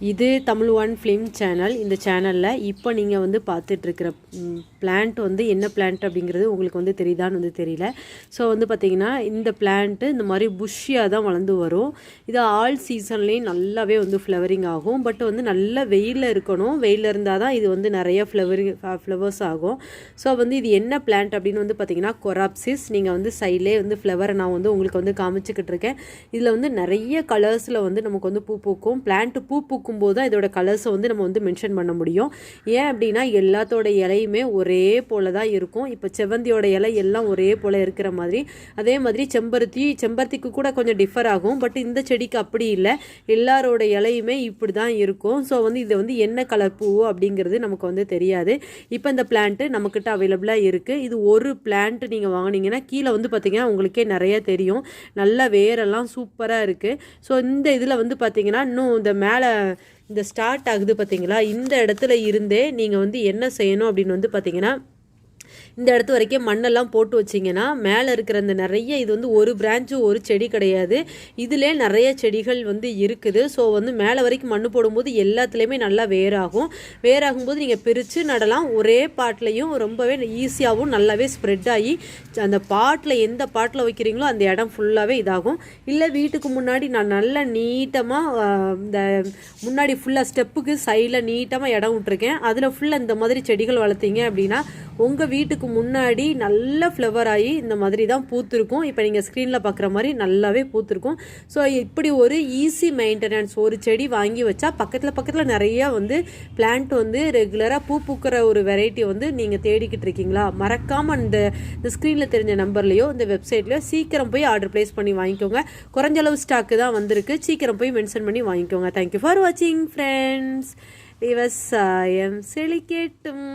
இது Tamil one film channel இந்த சேனலில் இப்போ நீங்கள் வந்து பார்த்துட்ருக்கிற பிளான்ட் வந்து என்ன பிளான்ட் அப்படிங்கிறது உங்களுக்கு வந்து தெரியுதான்னு வந்து தெரியல. ஸோ வந்து பார்த்திங்கன்னா இந்த பிளான்ட்டு இந்த மாதிரி புஷ்ஷியாக தான் வளர்ந்து வரும். இது ஆல் சீசன்லேயும் நல்லாவே வந்து ஃப்ளவரிங் ஆகும். பட் வந்து நல்ல வெயிலில் இருக்கணும். வெயிலில் இருந்தால் தான் இது வந்து நிறைய ஃப்ளவரிங் ஃப்ளவர்ஸ் ஆகும். ஸோ வந்து இது என்ன பிளான்ட் அப்படின்னு வந்து பார்த்திங்கன்னா கொராப்சிஸ் நீங்கள் வந்து சைட்லேயே வந்து ஃப்ளவரை நான் வந்து உங்களுக்கு வந்து காமிச்சிக்கிட்டு இருக்கேன் இதில் வந்து நிறைய கலர்ஸில் வந்து நமக்கு வந்து பூ பூக்கும். பிளான்ட் பூ பூக்கும். பூக்கும்போது தான் இதோட கலர்ஸை வந்து நம்ம வந்து மென்ஷன் பண்ண முடியும். ஏன் அப்படின்னா எல்லாத்தோட இலையுமே ஒரே போல தான் இருக்கும். இப்போ செவ்வந்தியோட இலை எல்லாம் ஒரே போல் இருக்கிற மாதிரி. அதே மாதிரி செம்பருத்தி செம்பருத்திக்கு கூட கொஞ்சம் டிஃபர் ஆகும். பட் இந்த செடிக்கு அப்படி இல்லை. எல்லாரோட இலையுமே இப்படி தான் இருக்கும். ஸோ வந்து இது வந்து என்ன கலர் பூ அப்படிங்கிறது நமக்கு வந்து தெரியாது. இப்போ இந்த பிளான்ட்டு நம்மக்கிட்ட அவைலபிளாக இருக்குது இது ஒரு பிளான்ட் நீங்கள் வாங்கினீங்கன்னா கீழே வந்து பார்த்திங்கன்னா உங்களுக்கே நிறைய தெரியும். நல்ல வேரெல்லாம் சூப்பராக இருக்குது ஸோ இந்த இதில் வந்து பார்த்திங்கன்னா இன்னும் இந்த மேலே இந்த ஸ்டார்ட் ஆகுது பார்த்தீங்களா இந்த இடத்துல இருந்தே நீங்கள் வந்து என்ன செய்யணும் அப்படின்னு வந்து பார்த்தீங்கன்னா இந்த இடத்து வரைக்கும் மண்ணெல்லாம் போட்டு வச்சிங்கன்னா மேலே இருக்கிற அந்த நிறைய இது வந்து ஒரு பிரான்ச்சும் ஒரு செடி கிடையாது. இதிலே நிறைய செடிகள் வந்து இருக்குது. ஸோ வந்து மேலே வரைக்கும் மண் போடும்போது எல்லாத்துலேயுமே நல்லா வேராகும். வேராகும்போது நீங்கள் பிரித்து நடலாம். ஒரே பாட்லேயும் ரொம்பவே ஈஸியாகவும் நல்லாவே ஸ்ப்ரெட் ஆகி அந்த பாட்டில் எந்த பாட்டில் வைக்கிறீங்களோ அந்த இடம் ஃபுல்லாகவே இதாகும். இல்லை வீட்டுக்கு முன்னாடி நான் நல்லா நீட்டமாக இந்த முன்னாடி ஃபுல்லாக ஸ்டெப்புக்கு சைடில் நீட்டமாக இடம் விட்டுருக்கேன். அதில் ஃபுல்லாக இந்த மாதிரி செடிகள் வளர்த்தீங்க அப்படின்னா உங்கள் வீட்டுக்கு முன்னாடி நல்ல ஃப்ளவர் ஆகி இந்த மாதிரி தான் பூத்துருக்கும். இப்போ நீங்கள் ஸ்க்ரீனில் பார்க்குற மாதிரி நல்லாவே பூத்துருக்கும். ஸோ இப்படி ஒரு ஈஸி மெயின்டெனன்ஸ் ஒரு செடி வாங்கி வச்சா பக்கத்தில் பக்கத்தில் நிறையா வந்து பிளான்ட் வந்து ரெகுலராக பூ பூக்கிற ஒரு வெரைட்டி வந்து நீங்கள் தேடிக்கிட்டு இருக்கீங்களா? மறக்காமல் இந்த இந்த ஸ்க்ரீனில் தெரிஞ்ச நம்பர்லேயோ இந்த வெப்சைட்லையோ சீக்கிரம் போய் ஆர்டர் ப்ளேஸ் பண்ணி வாங்கிக்கோங்க. குறைஞ்ச அளவு ஸ்டாக்கு தான் வந்திருக்கு. சீக்கிரம் போய் மென்ஷன் பண்ணி வாங்கிக்கோங்க. தேங்க்யூ ஃபார் வாட்சிங் ஃப்ரெண்ட்ஸ் விவசாயம் செழிக்கட்டும்.